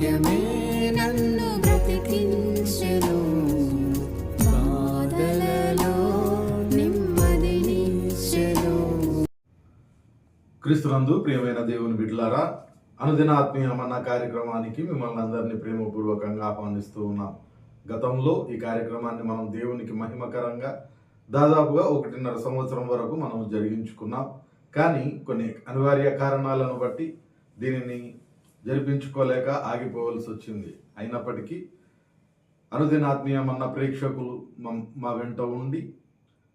వాక్యమే నన్ను బ్రతికించెను. బాధలలో నెమ్మదినిచ్చెను క్రీస్తునందు ప్రియమైన దేవుని బిడ్డలారా అనుదిన ఆత్మీయమన్న కార్యక్రమానికి మిమ్మల్ని అందరినీ ప్రేమపూర్వకంగా ఆహ్వానిస్తూ ఉన్నాం. గతంలో ఈ కార్యక్రమాన్ని మనం దేవునికి మహిమకరంగా దాదాపుగా ఒకటిన్నర సంవత్సరం వరకు మనం జరిగించుకున్నాం. కానీ కొన్ని అనివార్య కారణాలను బట్టి దీనిని జరిపించుకోలేక ఆగిపోవలసి వచ్చింది. అయినప్పటికీ అనుదినాత్మీయమన్న ప్రేక్షకులు మా వెంట ఉండి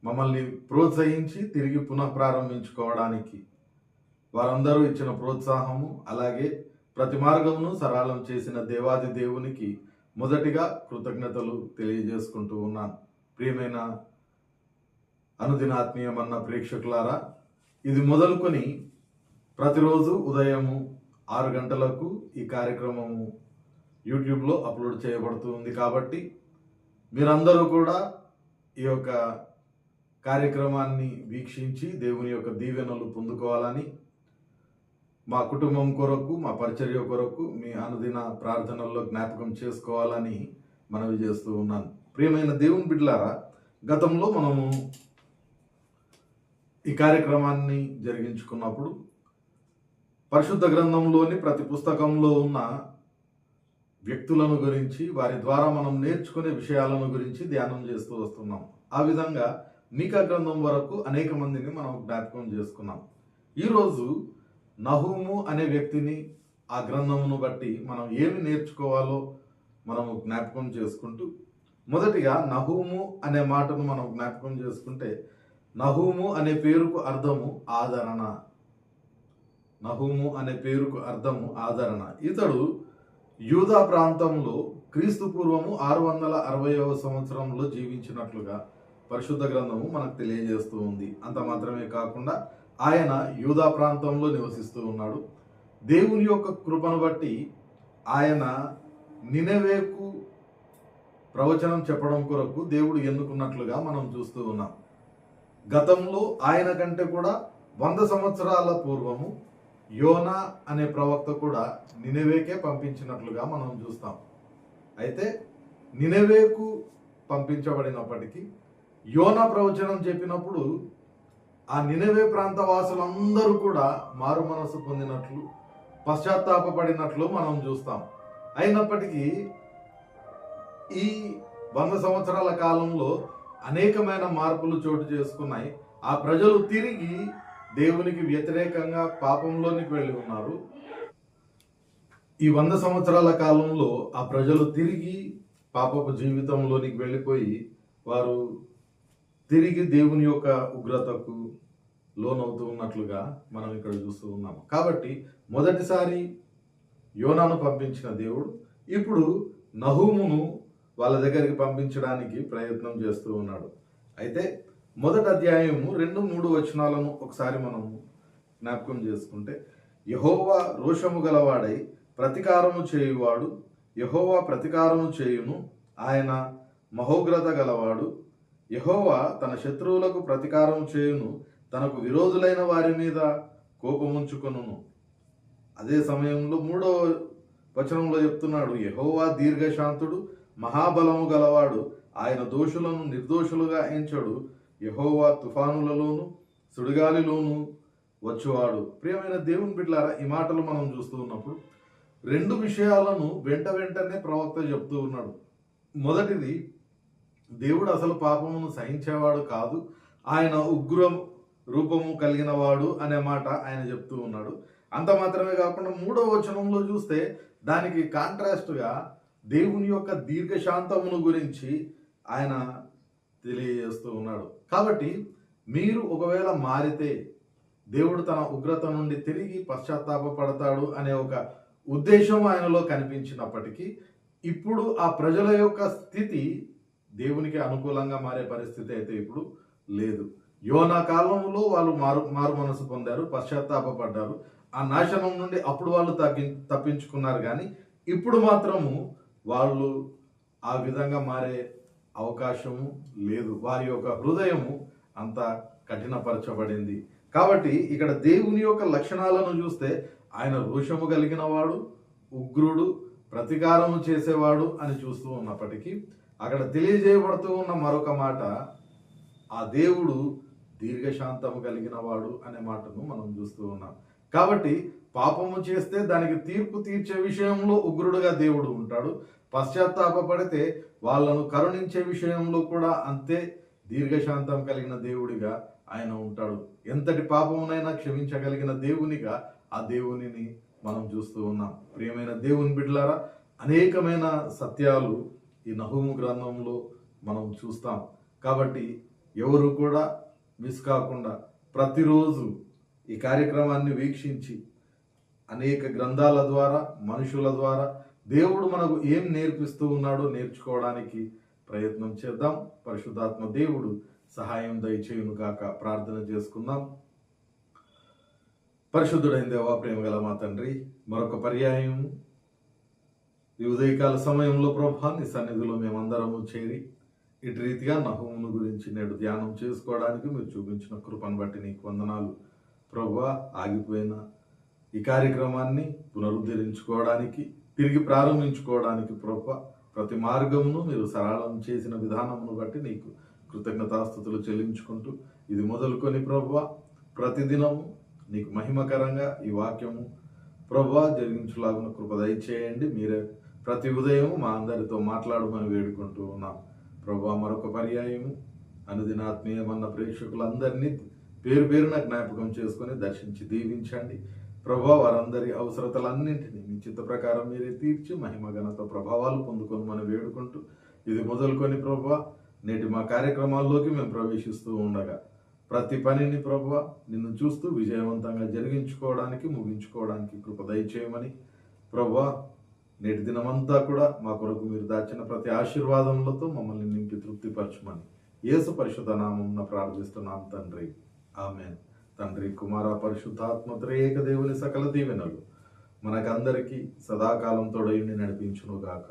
మమ్మల్ని ప్రోత్సహించి తిరిగి పునః ప్రారంభించుకోవడానికి వారందరూ ఇచ్చిన ప్రోత్సాహము అలాగే ప్రతి మార్గమును సరళం చేసిన దేవాది దేవునికి మొదటిగా కృతజ్ఞతలు తెలియజేసుకుంటూ ఉన్నాను. ప్రియమైన అనుదినాత్మీయమన్న ప్రేక్షకులారా ఇది మొదలుకొని ప్రతిరోజు ఉదయము ఆరు గంటలకు ఈ కార్యక్రమము యూట్యూబ్లో అప్లోడ్ చేయబడుతుంది కాబట్టి మీరందరూ కూడా ఈ యొక్క కార్యక్రమాన్ని వీక్షించి దేవుని యొక్క దీవెనలు పొందుకోవాలని మా కుటుంబం కొరకు మా పరిచర్య కొరకు మీ అనుదిన ప్రార్థనల్లో జ్ఞాపకం చేసుకోవాలని మనవి చేస్తూ ఉన్నాను. ప్రియమైన దేవుని బిడ్డలారా గతంలో మనము ఈ కార్యక్రమాన్ని జరిగించుకున్నప్పుడు పరిశుద్ధ గ్రంథంలోని ప్రతి పుస్తకంలో ఉన్న వ్యక్తులను గురించి వారి ద్వారా మనం నేర్చుకునే విషయాలను గురించి ధ్యానం చేస్తూ వస్తున్నాం. ఆ విధంగా మీకా గ్రంథం వరకు అనేక మందిని మనం జ్ఞాపకం చేసుకున్నాం. ఈరోజు నహూము అనే వ్యక్తిని ఆ గ్రంథమును బట్టి మనం ఏమి నేర్చుకోవాలో మనము జ్ఞాపకం చేసుకుంటూ మొదటిగా నహూము అనే మాటను మనం జ్ఞాపకం చేసుకుంటే నహూము అనే పేరుకు అర్థము ఆదరణ. నహూము అనే పేరుకు అర్థము ఆదరణ. ఇతడు యూదా ప్రాంతంలో క్రీస్తు పూర్వము ఆరు వందల అరవైవ సంవత్సరంలో జీవించినట్లుగా పరిశుద్ధ గ్రంథము మనకు తెలియజేస్తూ ఉంది. అంత మాత్రమే కాకుండా ఆయన యూదా ప్రాంతంలో నివసిస్తూ ఉన్నాడు. దేవుని యొక్క కృపను బట్టి ఆయన నినవేకు ప్రవచనం చెప్పడం కొరకు దేవుడు ఎన్నుకున్నట్లుగా మనం చూస్తూ ఉన్నాం. గతంలో ఆయన కంటే కూడా వంద సంవత్సరాల పూర్వము యోనా అనే ప్రవక్త కూడా నినవేకే పంపించినట్లుగా మనం చూస్తాం. అయితే నినవేకు పంపించబడినప్పటికీ యోనా ప్రవచనం చెప్పినప్పుడు ఆ నినవే ప్రాంత వాసులందరూ కూడా మారు మనసు పొందినట్లు పశ్చాత్తాపపడినట్లు మనం చూస్తాం. అయినప్పటికీ ఈ వంద సంవత్సరాల కాలంలో అనేకమైన మార్పులు చోటు చేసుకున్నాయి. ఆ ప్రజలు తిరిగి దేవునికి వ్యతిరేకంగా పాపంలోనికి వెళ్ళి ఉన్నారు. ఈ వంద సంవత్సరాల కాలంలో ఆ ప్రజలు తిరిగి పాపపు జీవితంలోనికి వెళ్ళిపోయి వారు తిరిగి దేవుని యొక్క ఉగ్రతకు లోనవుతూ ఉన్నట్లుగా మనం ఇక్కడ చూస్తూ ఉన్నాము. కాబట్టి మొదటిసారి యోనాను పంపించిన దేవుడు ఇప్పుడు నహూమును వాళ్ళ దగ్గరికి పంపించడానికి ప్రయత్నం చేస్తూ ఉన్నాడు. అయితే మొదటి అధ్యాయము రెండు మూడు వచనాలను ఒకసారి మనం జ్ఞాపకం చేసుకుంటే యహోవా రోషము గలవాడై ప్రతికారము చేయువాడు యహోవా ప్రతికారము చేయును ఆయన మహోగ్రత గలవాడు. యహోవా తన శత్రువులకు ప్రతికారం చేయును తనకు విరోధులైన వారి మీద కోపముంచుకొనును. అదే సమయంలో మూడో వచనంలో చెప్తున్నాడు యహోవా దీర్ఘశాంతుడు మహాబలము గలవాడు ఆయన దోషులను నిర్దోషులుగా ఎంచడు. యహోవా తుఫానులలోను సుడిగాలిలోను వచ్చేవాడు. ప్రియమైన దేవుని బిడ్డలారా ఈ మాటలు మనం చూస్తూ ఉన్నప్పుడు రెండు విషయాలను వెంట వెంటనే ప్రవక్త చెప్తూ ఉన్నాడు. మొదటిది దేవుడు అసలు పాపమును సహించేవాడు కాదు ఆయన ఉగ్రం రూపము కలిగిన వాడు అనే మాట ఆయన చెప్తూ ఉన్నాడు. అంత మాత్రమే కాకుండా మూడో వచనంలో చూస్తే దానికి కాంట్రాస్ట్గా దేవుని యొక్క దీర్ఘశాంతమును గురించి ఆయన తెలియజేస్తూ ఉన్నాడు. కాబట్టి మీరు ఒకవేళ మారితే దేవుడు తన ఉగ్రత నుండి తిరిగి పశ్చాత్తాపడతాడు అనే ఒక ఉద్దేశం ఆయనలో కనిపించినప్పటికీ ఇప్పుడు ఆ ప్రజల యొక్క స్థితి దేవునికి అనుకూలంగా మారే పరిస్థితి అయితే ఇప్పుడు లేదు. యోనా కాలంలో వాళ్ళు మారు మారు మనసు పొందారు పశ్చాత్తాపడ్డారు ఆ నాశనం నుండి అప్పుడు వాళ్ళు తగ్గి తప్పించుకున్నారు కానీ ఇప్పుడు మాత్రము వాళ్ళు ఆ విధంగా మారే అవకాశము లేదు. వారి యొక్క హృదయము అంత కఠినపరచబడింది. కాబట్టి ఇక్కడ దేవుని యొక్క లక్షణాలను చూస్తే ఆయన రోషము కలిగిన వాడు ఉగ్రుడు ప్రతీకారము చేసేవాడు అని చూస్తూ ఉన్నప్పటికీ అక్కడ తెలియజేయబడుతూ ఉన్న మరొక మాట ఆ దేవుడు దీర్ఘశాంతము కలిగిన వాడు అనే మాటను మనం చూస్తూ ఉన్నాం. కాబట్టి పాపము చేస్తే దానికి తీర్పు తీర్చే విషయంలో ఉగ్రుడుగా దేవుడు ఉంటాడు. పశ్చాత్తాపడితే వాళ్ళను కరుణించే విషయంలో కూడా అంతే దీర్ఘశాంతం కలిగిన దేవుడిగా ఆయన ఉంటాడు. ఎంతటి పాపమునైనా క్షమించగలిగిన దేవునిగా ఆ దేవునిని మనం చూస్తూ ఉన్నాం. ప్రియమైన దేవుని బిడ్డలారా అనేకమైన సత్యాలు ఈ నహూము గ్రంథంలో మనం చూస్తాం. కాబట్టి ఎవరు కూడా మిస్ కాకుండా ప్రతిరోజు ఈ కార్యక్రమాన్ని వీక్షించి అనేక గ్రంథాల ద్వారా మనుషుల ద్వారా దేవుడు మనకు ఏం నేర్పిస్తూ ఉన్నాడో నేర్చుకోవడానికి ప్రయత్నం చేద్దాం. పరిశుద్ధాత్మ దేవుడు సహాయం దయచేయును కాక ప్రార్థన చేసుకుందాం. పరిశుద్ధుడైన దేవా ప్రేమ గల మా తండ్రి మరొక పర్యాయం. ఈ ఉదయకాల సమయంలో ప్రభా నీ సన్నిధిలో మేమందరము చేరి ఇటు రీతిగా నహోమును గురించి నేడు ధ్యానం చేసుకోవడానికి మీరు చూపించిన కృపను బట్టి నీకు వందనాలు. ప్రభా ఆగిపోయిన ఈ కార్యక్రమాన్ని పునరుద్ధరించుకోవడానికి తిరిగి ప్రారంభించుకోవడానికి ప్రభ ప్రతి మార్గమును మీరు సరళం చేసిన విధానమును బట్టి నీకు కృతజ్ఞతాస్థుతులు చెల్లించుకుంటూ ఇది మొదలుకొని ప్రభు ప్రతిదినము నీకు మహిమకరంగా ఈ వాక్యము ప్రభు జరిగించులాగున కృప దయచేయండి. మీరే ప్రతి ఉదయం మా అందరితో మాట్లాడమని వేడుకుంటూ ఉన్నాం. ప్రభా మరొక పర్యాయము అనుదినాత్మీయమన్న ప్రేక్షకులందరినీ పేరు పేరున జ్ఞాపకం చేసుకొని దర్శించి దీవించండి. ప్రభా వారందరి అవసరతలన్నింటినీ మీ చిత్త ప్రకారం మీరే తీర్చి మహిమ ఘనత ప్రభావాలు పొందుకొని మనం వేడుకుంటూ ఇది మొదలుకొని ప్రభా నేటి మా కార్యక్రమాల్లోకి మేము ప్రవేశిస్తూ ఉండగా ప్రతి పనిని ప్రభా నిన్ను చూస్తూ విజయవంతంగా జరిగించుకోవడానికి ముగించుకోవడానికి కృప దయచేయమని ప్రభా నేటి దినమంతా కూడా మా కొరకు మీరు దాచిన ప్రతి ఆశీర్వాదములతో మమ్మల్ని నింపి తృప్తిపరచమని యేసు పరిశుద్ధ నామం ప్రార్థిస్తున్నాం తండ్రి. ఆమెన్. తండ్రి కుమార పరిశుద్ధాత్మ త్రేక దేవుని సకల దీవెనలు మనకందరికీ సదాకాలం తోడయుండి నడిపించును గాక